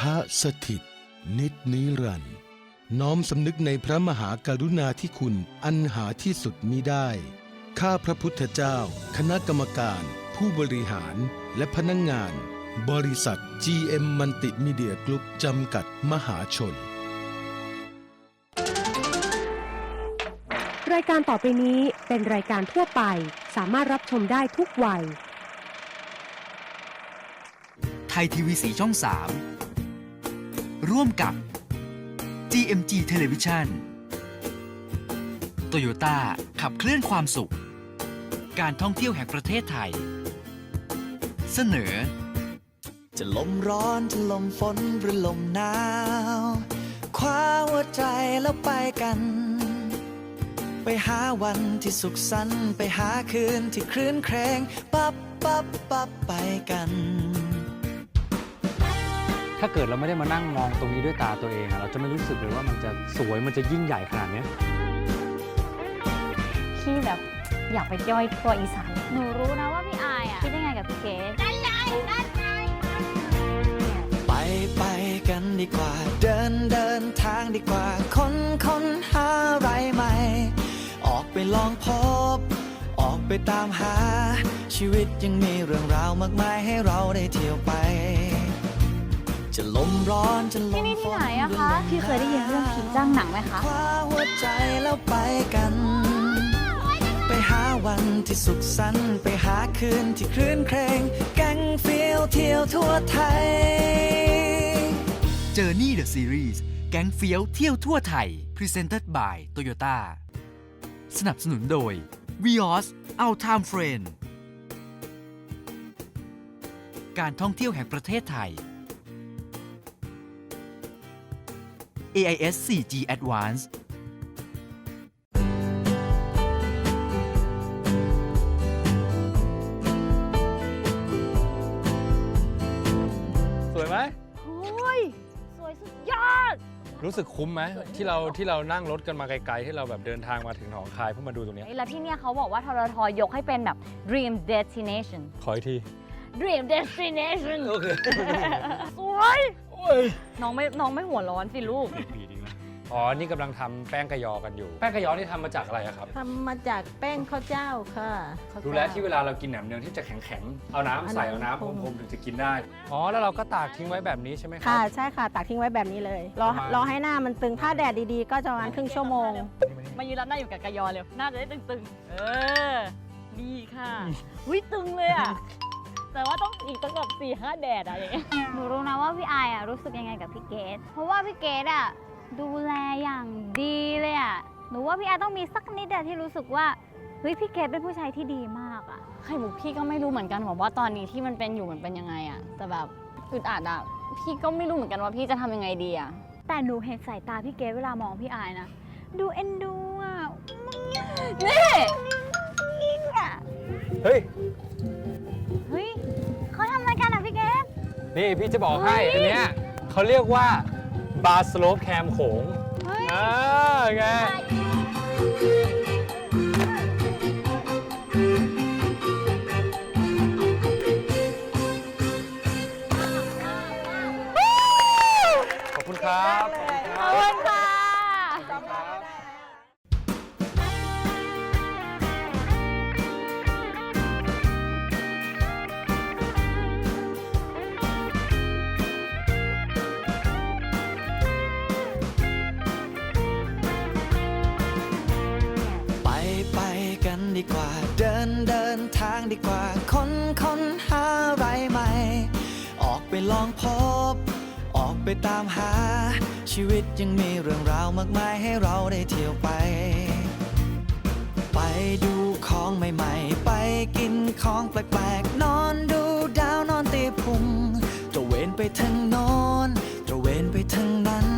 คะสถิต นิจนิรันดร์น้อมสำนึกในพระมหากรุณาธิคุณอันหาที่สุดมิได้ ข้าพระพุทธเจ้า คณะกรรมการ ผู้บริหารและพนักงงาน บริษัท GM มันติมีเดียกรุ๊ปจำกัดมหาชน รายการต่อไปนี้เป็นรายการทั่วไป สามารถรับชมได้ทุกวัย ไทยทีวีสีช่อง 3 ร่วมกับ GMG Television Toyota ขับเคลื่อนความสุข การท่องเที่ยวแห่งประเทศไทย เสนอ จะลมร้อนจะลมฝนหรือลมหนาวคว้าหัวใจแล้วไปกัน ไปหาวันที่สุขสันต์ไปหาคืนที่คลื่นเครงปับปับปับไปกัน ถ้าเกิดเราไม่ได้มานั่งมองตรงนี้ด้วยตาตัวเองอะเราจะไม่รู้สึกเลยว่ามันจะสวยมันจะยิ่งใหญ่ขนาดเนี้ยพี่แบบอยากไปย่อยทั่วอีสาน หนูรู้นะว่าพี่อายอะคิดยังไงกับพี่เกดได้ไงได้ไงไปไปกันดีกว่า เดินเดินทางดีกว่าค้นค้นหาอะไรใหม่ ออกไปลองพบ ออกไปตามหา ชีวิตยังมีเรื่องราวมากมายให้เราได้เที่ยวไป จะลมร้อนจะลที่มนี่ฝที่นไหนอะคะ พี่เคยได้ยินเรื่องผีจ้างหนังไหมคะ คว้าหัวใจแล้วไปกัน ไปหาวันที่สุขสันต์ไปหาคืนที่คลื่นเครงแก๊งเฟียวเที่ยวทั่วไทย Journey the Series แก๊งเฟี้ยวเที่ยวทั่วไทย Presented by Toyota สนับสนุนโดย Vios Our Time Friend การท่องเที่ยวแห่งประเทศไทย AIS 4G Advance สวยไหม โอ้ย สวยสุดยอด รู้สึกคุ้มไหมที่เราที่เรานั่งรถกันมาไกลๆ ที่เราแบบเดินทางมาถึงหนองคายเพื่อมาดูตรงเนี้ยแล้วที่เนี่ยเขาบอกว่าทรทยกให้เป็นแบบ dream destination ขออีกที dream destination โอเค สวย น้องไม่น้องไม่หัวร้อนสิลูกปีดีนะอ๋อ นี่กำลังทำแป้งกะยอกันอยู่ แป้งกะยอนี่ทำมาจากอะไรอะครับ ทำมาจากแป้งข้าวเจ้าค่ะข้าวรู้เจ้าแล้วที่เวลาเรากินแหนมเนืองที่จะแข็งๆ เอาน้ำใส่เอาเอาน้ำน้ำพรมพรมๆถึงจะกินได้ อ๋อ แล้วเราก็ตากทิ้งไว้แบบนี้ใช่ไหมครัค่ะใช่ค่ะ ตากทิ้งไว้แบบนี้เลย รอประมาณ รอให้หน้ามันตึง ถ้าแดดดีๆ ก็จะประมาณครึ่งชั่วโมง มายืนรับหน้าอยู่กับกะยอเร็วหน้าจะได้ตึงๆ เออ ดีค่ะ หุ้ยตึงเลยอะ แต่ว่าต้องอีกตั้งแบบสี่ห้าแดดอะอย่างเงี้ยหนูรู้นะว่าพี่อายอะรู้สึกยังไงกับพี่เกดเพราะว่าพี่เกดอะดูแลอย่างดีเลยอะหนูว่าพี่อายต้องมีสักนิดอะที่รู้สึกว่าเฮ้ยพี่เกดเป็นผู้ชายที่ดีมากอะไข่มุกพี่ก็ไม่รู้เหมือนกันบอกว่าตอนนี้ที่มันเป็นอยู่มันเป็นยังไงอะแต่แบบอึดอัดอะพี่ก็ไม่รู้เหมือนกันว่าพี่จะทำยังไงดีอะแต่หนูเห็นสายตาพี่เกดเวลามองพี่อายนะดูเอ็นดูอะนี่ เฮ้ย นี่พี่จะบอกให้อันเนี้ยเขาเรียกว่าบาร์สโลปแคมโขงเฮ้ย อ่าไงข ตามหา ชีวิตยังมีเรื่องราวมากมายให้เราได้เที่ยวไป ไปดูของใหม่ๆ ไปกินของแปลกๆ นอนดูดาวนอนตีพุงตระเวนไปทางโน้นตระเวนไปทางนั้น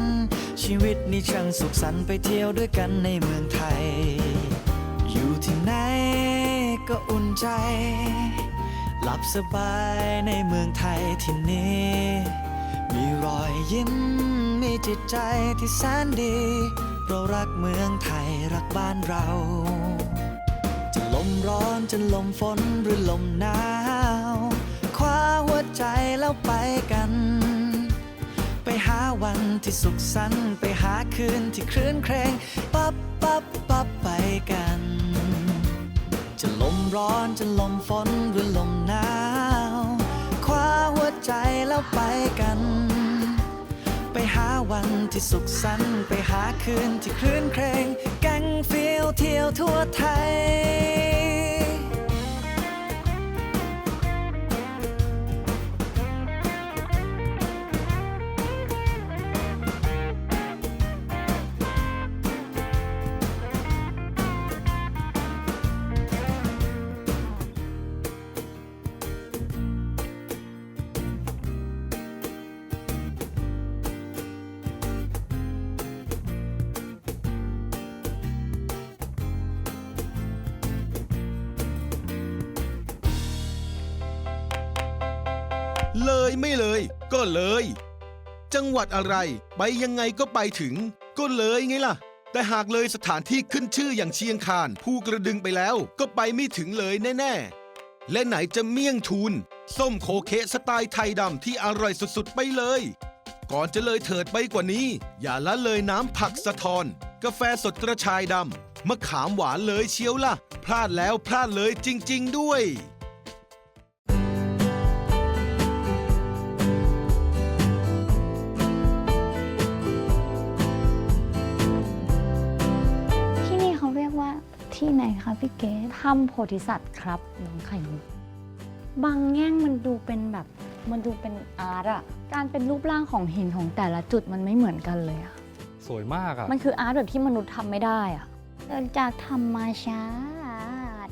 ชีวิตนี้ช่างสุขสันต์ไปเที่ยวด้วยกันในเมืองไทย อยู่ที่ไหนก็อุ่นใจ หลับสบายในเมืองไทยที่นี้ มีรอยยิ้ม มีจิตใจที่แสนดี เรารักเมืองไทยรักบ้านเรา จะลมร้อนจะลมฝนหรือลมหนาว คว้าหัวใจแล้วไปกัน ไปหาวันที่สุขสันต์ไปหาคืนที่คลื่นเครงปับปับปับไปกัน จะลมร้อนจะลมฝนหรือลมหนาว ใจแล้วไปกัน ไปหาวันที่สุขสันต์ไปหาคืนที่คลื่นเครงแกงฟิลเที่ยวทั่วไทย เลยไม่เลย ก็เลย จังหวัดอะไร ไปยังไงก็ไปถึง ก็เลยไงล่ะ แต่หากเลยสถานที่ขึ้นชื่ออย่างเชียงคานภูกระดึงไปแล้ว ก็ไปไม่ถึงเลยแน่ๆ และไหนจะเมี่ยงทูนส้มโคเคะสไตล์ไทยดำที่อร่อยสุดๆ ไปเลย ก่อนจะเลยเถิดไปกว่านี้ อย่าละเลยน้ำผักสะทอน กาแฟสดกระชายดำมะขามหวานเลยเชียวล่ะ พลาดแล้วพลาดเลยจริง ๆ ด้วย ที่ไหนคะพี่เก๋ถ้ำโพธิสัตว์ครับน้องไข่มุกบางแง่งมันดูเป็นแบบ มันดูเป็นอาร์ตอะการเป็นรูปร่างของหินของแต่ละจุดมันไม่เหมือนกันเลยอะสวยมากอะมันคืออาร์ตแบบที่มนุษย์ทำไม่ได้อะเกิดจากธรรมชาติ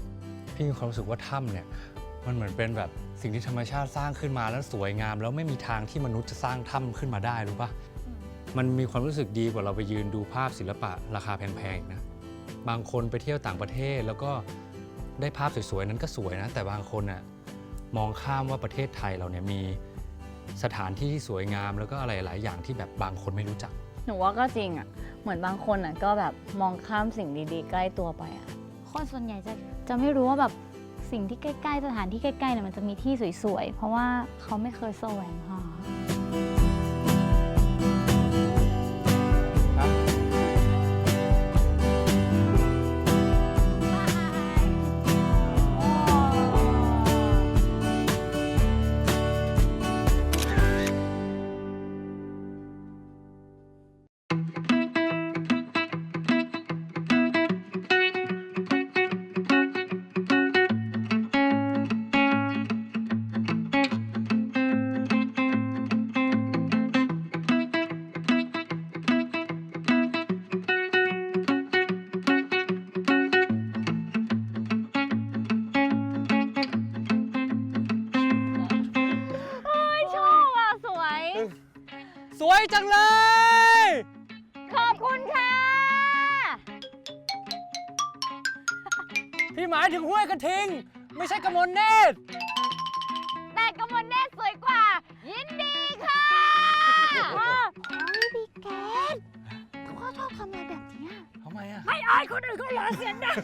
พี่มีความรู้สึกว่าถ้ำเนี่ย มันเหมือนเป็นแบบสิ่งที่ธรรมชาติสร้างขึ้นมาแล้วสวยงาม แล้วไม่มีทางที่มนุษย์จะสร้างถ้ำขึ้นมาได้รู้ปะมันมีความรู้สึกดีกว่าเราไปยืนดูภาพศิลปะราคาแพงๆอีกนะ บางคนไปเที่ยวต่างประเทศ แล้วก็ได้ภาพสวยๆนั้นก็สวยนะ แต่บางคนน่ะมองข้ามว่าประเทศไทยเราเนี่ยมีสถานที่ที่สวยงาม แล้วก็อะไรหลายอย่างที่แบบบางคนไม่รู้จัก หนูว่าก็จริงอะ เหมือนบางคนอะก็แบบมองข้ามสิ่งดีๆ ใกล้ตัวไปอะ คนส่วนใหญ่จะจะไม่รู้ว่าแบบสิ่งที่ใกล้ๆ สถานที่ใกล้ๆเนี่ยมันจะมีที่สวยๆ เพราะว่าเขาไม่เคยแสวงหา สวยจังเลย ขอบคุณค่ะ พี่หมายถึงห้วยกระทิง ไม่ใช่กระมวลเนตรแต่กมลเนตรสวยกว่า ยินดีค่ะเฮ้ยพี่แกนเขาก็ชอบทำอะไรแบบเนี้ยทำไมอะไม่อายคนอื่นเขาเหรอเสียงดัง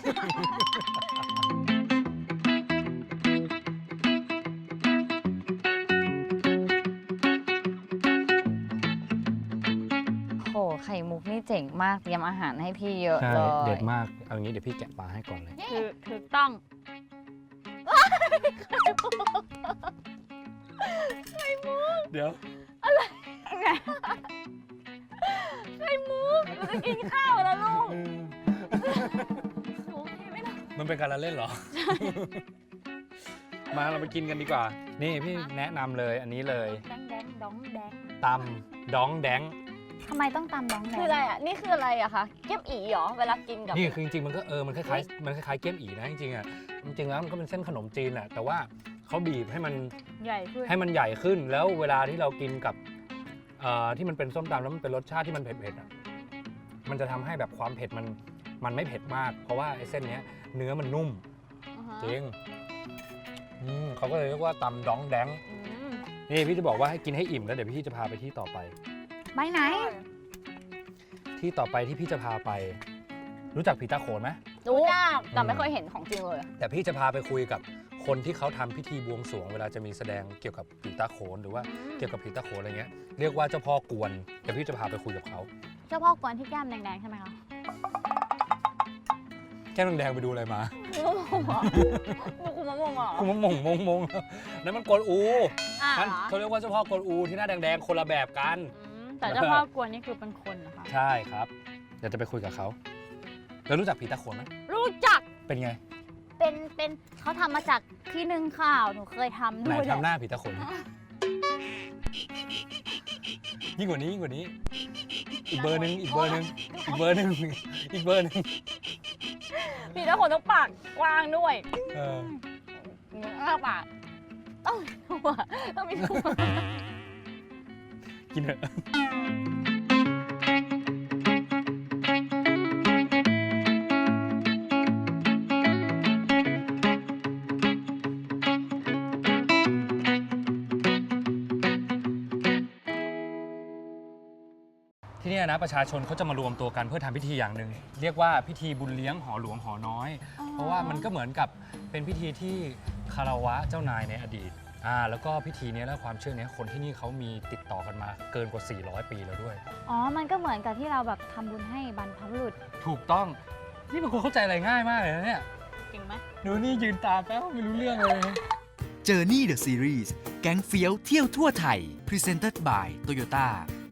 จ๋งมากเตรียมอาหารให้พี่เยอะใช่เลยเด็ดมาก เอางี้เดี๋ยวพี่แกะปลาให้ก่อนเลยคือถูกต้องเดี๋ยวไงไข่มุกเราจะกินข้าวแล้วลูกหนูกินไม่ได้ มันเป็นการละเล่นเหรอ มาเราไปกินกันดีกว่า นี่พี่แนะนำเลยอันนี้เลย แดงแดงดองแดง ตำดองแดง ทำไมต้องตำบ้องแดงคืออะไรอะ นี่คืออะไรอะคะ เก็บอีเหรอ เวลากินกับ นี่คือจริงๆมันก็เออมันคล้ายๆมันคล้ายๆเกี๊ยมอีนะจริงๆอะจริงๆแล้วมันก็เป็นเส้นขนมจีนแหละแต่ว่าเขาบีบให้มันใหญ่ขึ้น ให้มันใหญ่ขึ้นแล้วเวลาที่เรากินกับเอ่อที่มันเป็นส้มตำแล้วมันเป็นรสชาติที่มันเผ็ดๆอะมันจะทำให้แบบความเผ็ดมันมันไม่เผ็ดมาก เพราะว่าไอ้เส้นเนี้ยเนื้อมันนุ่มอ่าฮะจริงอืมเขาก็เลยเรียกว่าตำดองแดง อืมนี่พี่จะบอกว่าให้กินให้อิ่มแล้วเดี๋ยวพี่จะพาไปที่ต่อไป ไปไหน ที่ต่อไปที่พี่จะพาไป รู้จักผีตาโขนไหม รู้จักแต่ไม่เคยเห็นของจริงเลย แต่พี่จะพาไปคุยกับคคนที่เขาทำพิธีบวงสรวงเวลาจะมีแสดงเกี่ยวกับผีตาโขนหรือว่าเกี่ยวกับผีตาโขนอะไรเงี้ยเรียกว่าเจ้าพ่อกวนเดี๋ยวพี่จะพาไปคุยกับเขาเจ้าพ่อกวนที่แก้มแดงๆใช่ไหมคะ แก้มแดงๆไปดูอะไรมาดูคุณมะม่วงเหรอคุณมงมงมงมงนั่นมันกวนอู อ่านั่นเหรอเขาเรียกว่าเจ้าพ่อกวนอูที่หน้าแดงๆคนละแบบกัน อืม แต่เจ้าพ่อกวนนี่คือเป็นคนนะคะ ใช่ครับเดี๋ยวจะไปคุยกับเขาแล้วรู้จักผีตาโขนไหมรู้จักเป็นไงเป็นเป็นเขาทำมาจากที่นึ่งข้าวหนูเคยทำไหนด้วยทำหน้าผีตาโขนยิ่งกว่านี้ยิ่งกว่านี้ อีกเบอร์หนึ่งอีกเบอร์หนึ่งอีกเบอร์หนึ่งอีกเบอร์หนึ่งมีเจ้าคนต้องปากกว้างด้วยเอออ้าปากต้องมีหัวต้องมีหัว กินเถอะที่เนี่ยนะประชาชนเขาจะมารวมตัวกันเพื่อทำพิธีอย่างหนึ่งเรียกว่าพิธีบุญเลี้ยงหอหลวงหอน้อย เพราะว่ามันก็เหมือนกับเป็นพิธีที่คารวะเจ้านายในอดีต อ่าแล้วก็พิธีเนี้ยและความเชื่อเนี้ยคนที่นี่เขามีติดต่อกันมาเกินกว่า 400 ปีแล้วด้วย อ๋อ มันก็เหมือนกับที่เราแบบทำบุญให้บรรพบุรุษ ถูกต้องนี่เป็นคนเข้าใจอะไรง่ายมากเลยนะเนี่ยจริงไหมดูนี่ยืนตามแป๊บไม่รู้เรื่องเลย Journey the Series แก๊งเฟี้ยวเที่ยวทั่วไทย Presented by Toyota